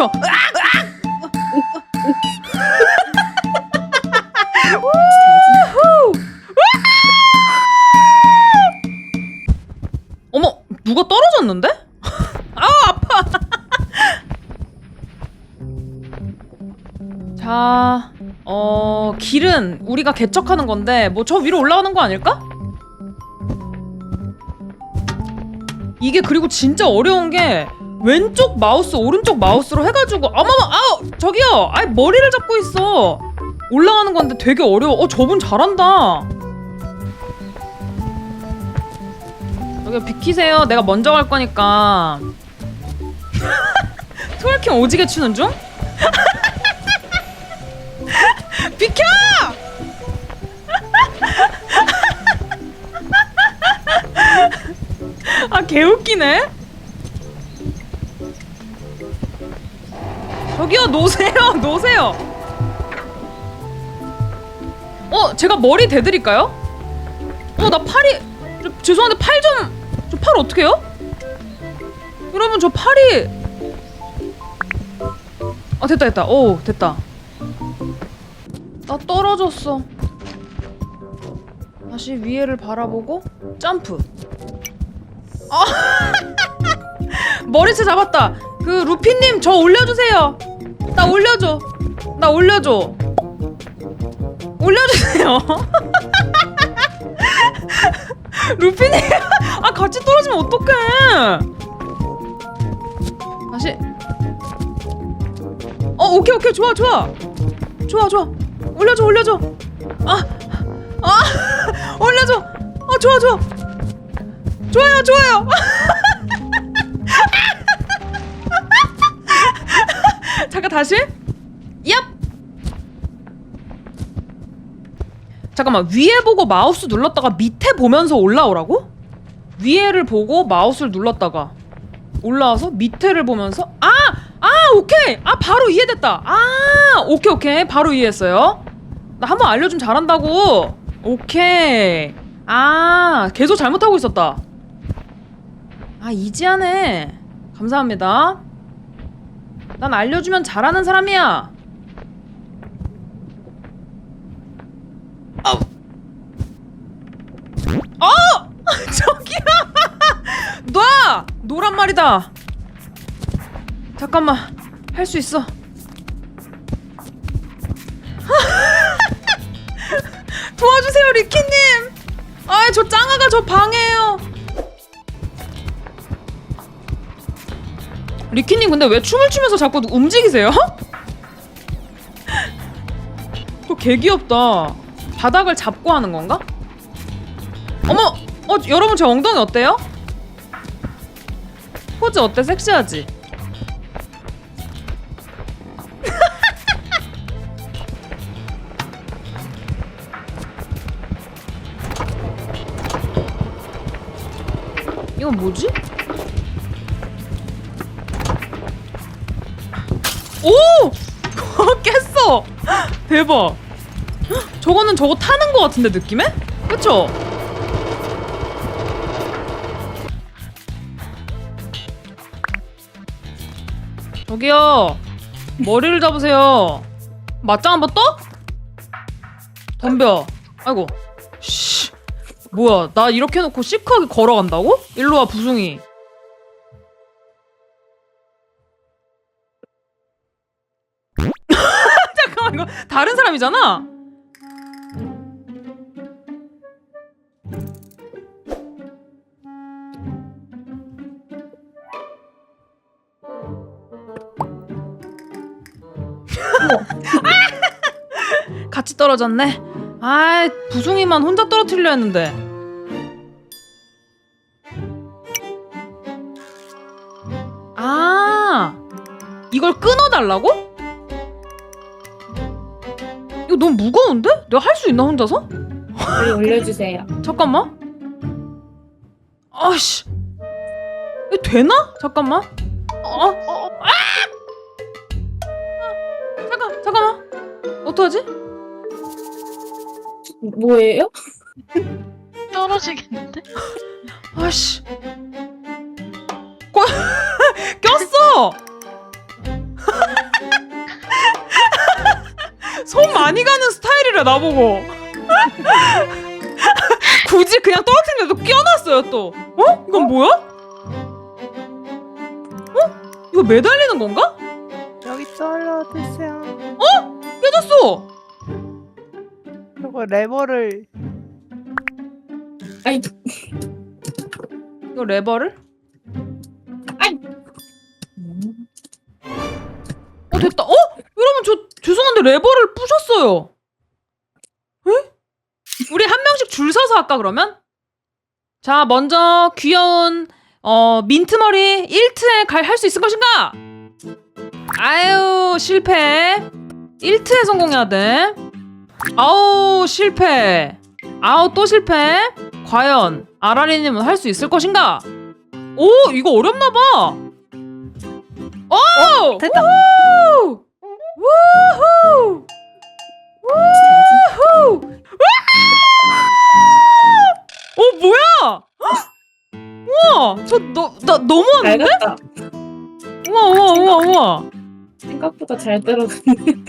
그쵸? 어머 누가 떨어졌는데? 아 아파. 자, 어 길은 우리가 개척하는 건데 뭐 저 위로 올라가는 거 아닐까? 이게 그리고 진짜 어려운 게 왼쪽 마우스 오른쪽 마우스로 해가지고 어머머 아우 저기요 아이 머리를 잡고 있어. 올라가는 건데 되게 어려워. 어 저분 잘한다. 여기 비키세요. 내가 먼저 갈 거니까. 트월킹 오지게 추는 중? 비켜! 아 개웃기네 놓으세요 놓으세요. 어 제가 머리 대드릴까요? 어 나 팔이 저, 죄송한데 팔 좀 저 팔 어떻게 해요? 여러분 저 팔이. 아 됐다 됐다. 오 됐다. 나 떨어졌어. 다시 위에를 바라보고 점프. 아 머리채 잡았다. 그 루피님 저 올려주세요 나 올려줘. 나 올려줘. 올려주세요. 루피님 아 같이 떨어지면 어떡해? 다시. 어 오케이 오케이. 좋아 좋아. 좋아 좋아. 올려줘 올려줘. 아 아, 올려줘. 어 좋아 좋아. 좋아요 좋아요 다시? 얍 잠깐만 위에 보고 마우스 눌렀다가 밑에 보면서 올라오라고? 위에를 보고 마우스를 눌렀다가 올라와서 밑에를 보면서 아! 아 오케이! 아 바로 이해됐다. 아 오케이 오케이. 바로 이해했어요. 나 한번 알려주면 잘한다고. 오케이. 아 계속 잘못하고 있었다. 아 이지하네. 감사합니다 난 알려주면 잘하는 사람이야. 아우 어! 저기야. 놔! 노란 말이다. 잠깐만. 할 수 있어. 도와주세요 리키님. 아이 저 짱아가 저 방해해요 리키님 근데 왜 춤을 추면서 자꾸 움직이세요? 저 개귀엽다 바닥을 잡고 하는 건가? 어머! 어 여러분 제 엉덩이 어때요? 포즈 어때? 섹시하지? 이건 뭐지? 대박! 저거는 저거 타는 거 같은데 느낌에? 그쵸? 저기요 머리를 잡으세요 맞짱 한번 떠? 덤벼 아이고 씨 뭐야 나 이렇게 해놓고 시크하게 걸어간다고? 일로 와 부숭이 사람이잖아. 같이 떨어졌네. 아 부숭이만 혼자 떨어뜨리려 했는데. 아 이걸 끊어달라고? 너무 무거운데? 내가 할 수 있나 혼자서? 빨리 올려주세요. 잠깐만 아씨 이거 되나? 잠깐만 어? 어? 아! 아! 잠깐 잠깐만 어떡하지? 뭐예요? 떨어지겠는데? 아씨 거... 꼈어 많이 가는 스타일이래 나보고. 굳이 그냥 떨어뜨린데도 끼워놨어요 또. 어? 이건 뭐야? 어? 이거 매달리는 건가? 여기 떨어 드세요. 깨졌어. 그리고 레버를 아이, 이거 레버를? 어 됐다. 어? 여러분 저 죄송한데 레버를 부셨어요. 에? 우리 한 명씩 줄 서서 할까 그러면? 자 먼저 귀여운 어 민트머리 1트에 갈 할 수 있을 것인가? 아유 실패. 1트에 성공해야 돼. 아우 실패. 아우 또 실패. 과연 아라리님은 할 수 있을 것인가? 오 이거 어렵나 봐. 오 됐다. 우후! 우후! 우후! 어 뭐야? 우와 저너나 너무한데? 우와 우와 우와 우와 생각보다 잘 들어가네.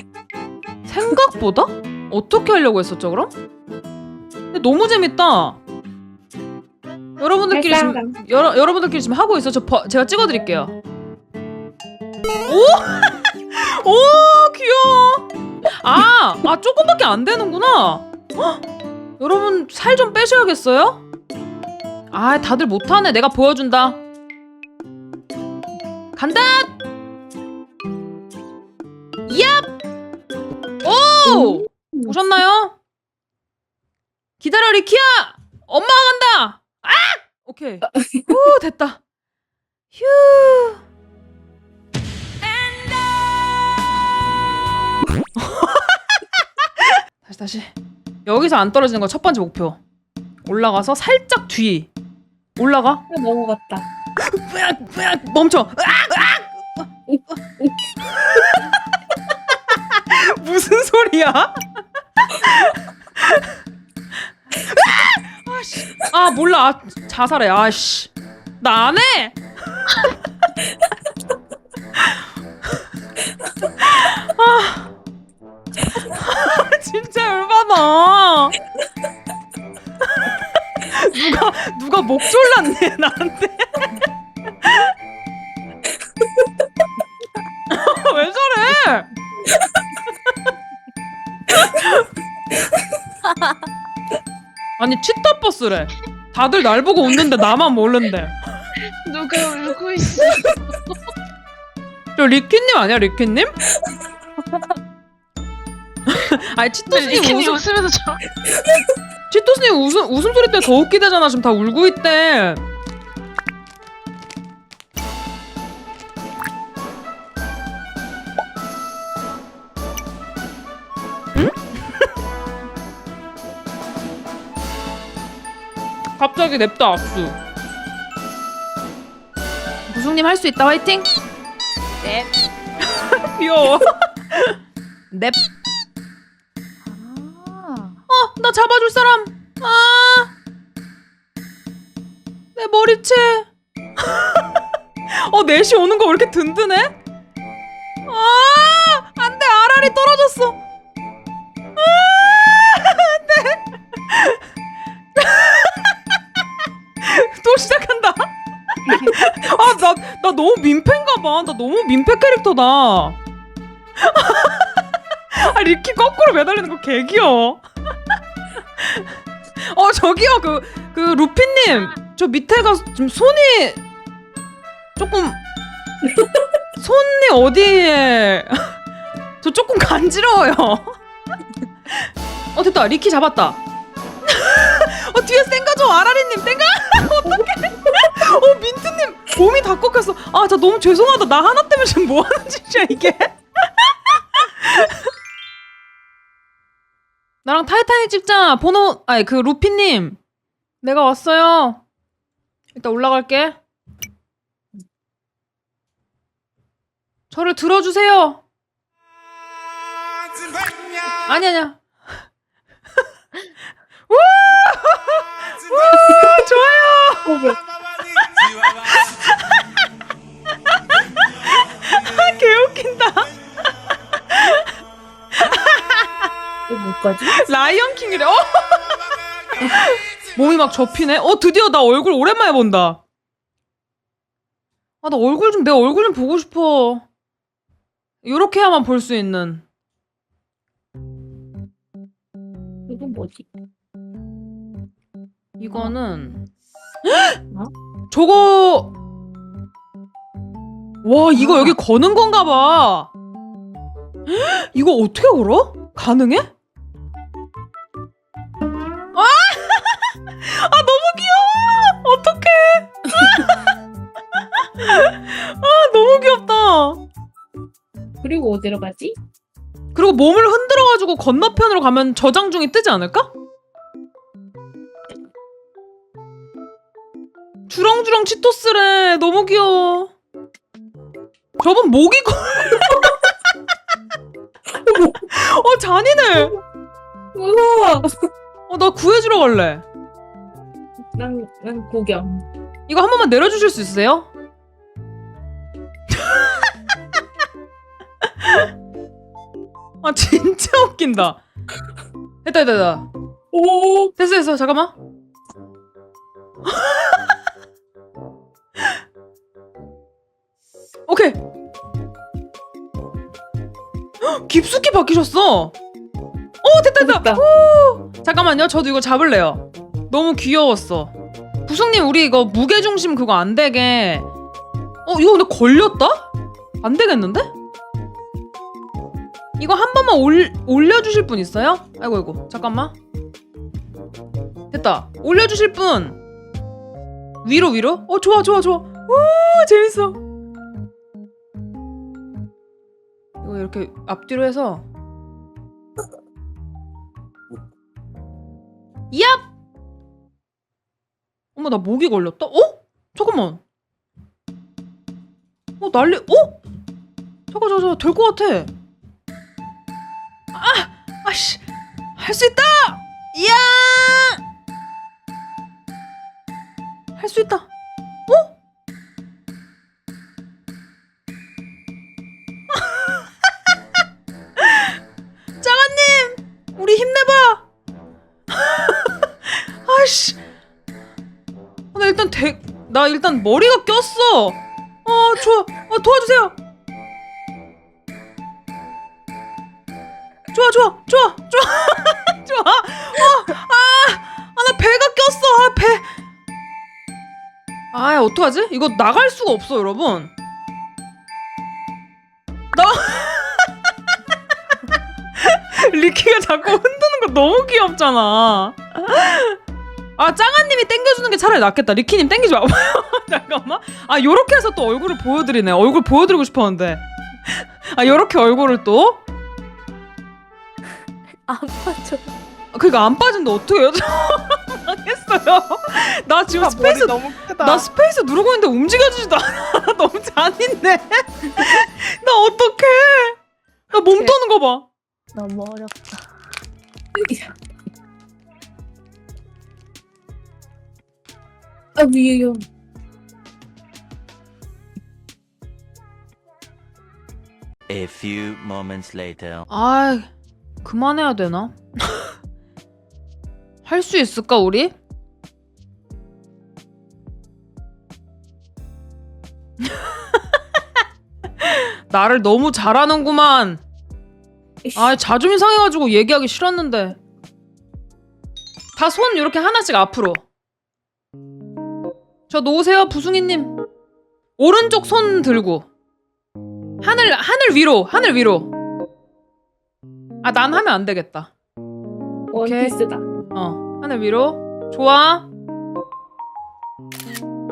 생각보다 어떻게 하려고 했었죠 그럼? 근데 너무 재밌다. 여러분들끼리 지금. 여러, 여러분들끼리 지금 하고 있어. 저 버, 제가 찍어드릴게요. 오, 오 귀여워. 아, 아 조금밖에 안 되는구나. 헉, 여러분 살 좀 빼셔야겠어요. 아, 다들 못하네. 내가 보여준다. 간다. 얍. 오, 오셨나요? 기다려 리키야. 엄마가 간다. 아, 오케이. 오, 됐다. 휴. 다시 다시. 여기서 안 떨어지는 거 첫 번째 목표. 올라가서 살짝 뒤. 올라가. 넘어갔다. 으악, 으악, 멈춰. 으악, 으악. 무슨 소리야? 으악! 아씨. 아 몰라. 아, 자살해. 아씨. 나 안 해. 아. 진짜 열받아. 누가 누가 목 졸랐네 나한테. 왜 저래? 아니 치타 버스래. 다들 날 보고 웃는데 나만 모른대. 누가 울고 있어? 저 리키님 아니야 리키님? 아니 치토스님 리킨이 웃음 웃으면서 저 치토스님 웃음 웃음소리 때문에 더 웃기대잖아 지금 다 울고 있대. 갑자기 냅다 압수. 무승님 할 수 있다 화이팅. 넵. 귀여워. 넵. 나 잡아줄 사람. 아, 내 머리채. 어, 넷이 오는 거 왜 이렇게 든든해? 아, 안돼, 알알이 떨어졌어. 아. 또 시작한다. 아, 나, 나 너무 민폐인가 봐. 나 너무 민폐 캐릭터다. 아, 리키 거꾸로 매달리는 거 개 귀여워. 어, 저기요, 그, 그, 루피님. 저 밑에가 좀 손이 조금, 손이 어디에. 저 조금 간지러워요. 어, 됐다. 리키 잡았다. 어, 뒤에 땡가줘. 아라리님, 땡가? 어떡해. 어, 민트님, 몸이 다 꺾였어. 아, 저 너무 죄송하다. 나 하나 때문에 지금 뭐 하는 짓이야, 이게. 나랑 타이타닉 찍자. 번호 아니 그 루피님. 내가 왔어요. 일단 올라갈게. 저를 들어주세요. 아니 아니야. 우! 우! 좋아요. 어, 뭐야. 개 웃긴다. 이거 뭐까지? 라이언 킹이래. 어? 몸이 막 접히네. 어 드디어 나 얼굴 오랜만에 본다. 아 나 얼굴 좀 내 얼굴 좀 보고 싶어. 이렇게 해야만 볼 수 있는. 이건 뭐지? 이거는 어? 저거 와 이거 아. 여기 거는 건가 봐. 이거 어떻게 걸어? 가능해? 아! 아 너무 귀여워. 어떡해? 아 너무 귀엽다. 그리고 어디로 가지? 그리고 몸을 흔들어가지고 건너편으로 가면 저장 중이 뜨지 않을까? 주렁주렁 치토스래 너무 귀여워 저분 목이 걸 어 잔인해 우와! 어 나 구해주러 갈래. 난, 난 구경. 이거 한 번만 내려주실 수 있으세요? 아 진짜 웃긴다. 됐다 됐다 됐다. 오! 됐어 됐어. 잠깐만. 오케이. 헉, 깊숙이 바뀌셨어 오 됐다 됐다. 됐다. 후! 잠깐만요. 저도 이거 잡을래요. 너무 귀여웠어. 부숙님 우리 이거 무게 중심 그거 안 되게. 어 이거 근데 걸렸다? 안 되겠는데? 이거 한 번만 올, 올려주실 분 있어요? 아이고 아이고. 잠깐만. 됐다. 올려주실 분. 위로 위로? 어 좋아 좋아 좋아. 오 재밌어. 이거 이렇게 앞뒤로 해서 얍 어머 나 모기 걸렸다. 어? 잠깐만. 어 난리 어? 잠깐 잠깐 잠깐 될것 같아. 아 아씨 할 수 있다! 이야! 할 수 있다. 어, 나 일단 머리가 꼈어. 어, 좋아, 어 도와주세요. 좋아, 좋아, 좋아, 좋아, 좋아. 어, 아, 아, 나 배가 꼈어. 아, 배. 아 어떡하지? 이거 나갈 수가 없어 여러분 나 리키가 자꾸 흔드는 거 너무 귀엽잖아 아 짱아님이 땡겨주는 게 차라리 낫겠다 리키님 땡기지 마봐요 잠깐만 아 요렇게 해서 또 얼굴을 보여드리네 얼굴 보여드리고 싶었는데 아 요렇게 얼굴을 또 안 빠져. 아, 그니까 안 빠진데 어떡해요 망했어요 나 지금 아, 머리 스페이스 너무 크다. 나 스페이스 누르고 있는데 움직여지지도 않아. 너무 잔인해. 나 어떡해. 나몸 떠는 거 봐. 너무 어렵다. 아, 위에요. A few moments later. 아, 그만해야 되나? 할 수 있을까, 우리? 나를 너무 잘하는구만. 아, 자존심 상해가지고 얘기하기 싫었는데. 다 손 이렇게 하나씩 앞으로. 저 놓으세요, 부승이님. 오른쪽 손 들고. 하늘, 하늘 위로, 하늘 위로. 아, 난 하면 안 되겠다. 오케이. 원피스다. 어, 하늘 위로. 좋아.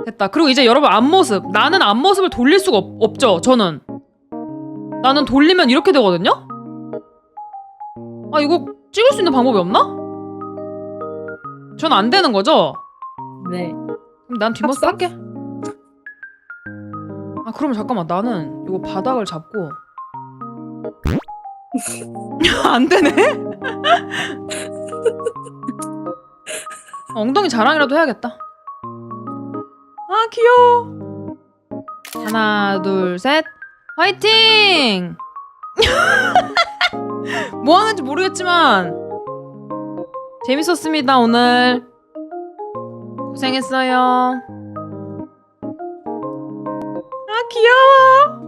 됐다. 그리고 이제 여러분 앞모습. 나는 앞모습을 돌릴 수가 없, 없죠, 저는. 나는 돌리면 이렇게 되거든요? 아, 이거 찍을 수 있는 방법이 없나? 전 안 되는 거죠? 네. 그럼 난 뒷모습 합성? 할게. 아, 그러면 잠깐만. 나는 이거 바닥을 잡고. 안 되네? 엉덩이 자랑이라도 해야겠다. 아, 귀여워. 하나, 둘, 셋. 화이팅! 뭐 하는지 모르겠지만 재밌었습니다 오늘 고생했어요. 아 귀여워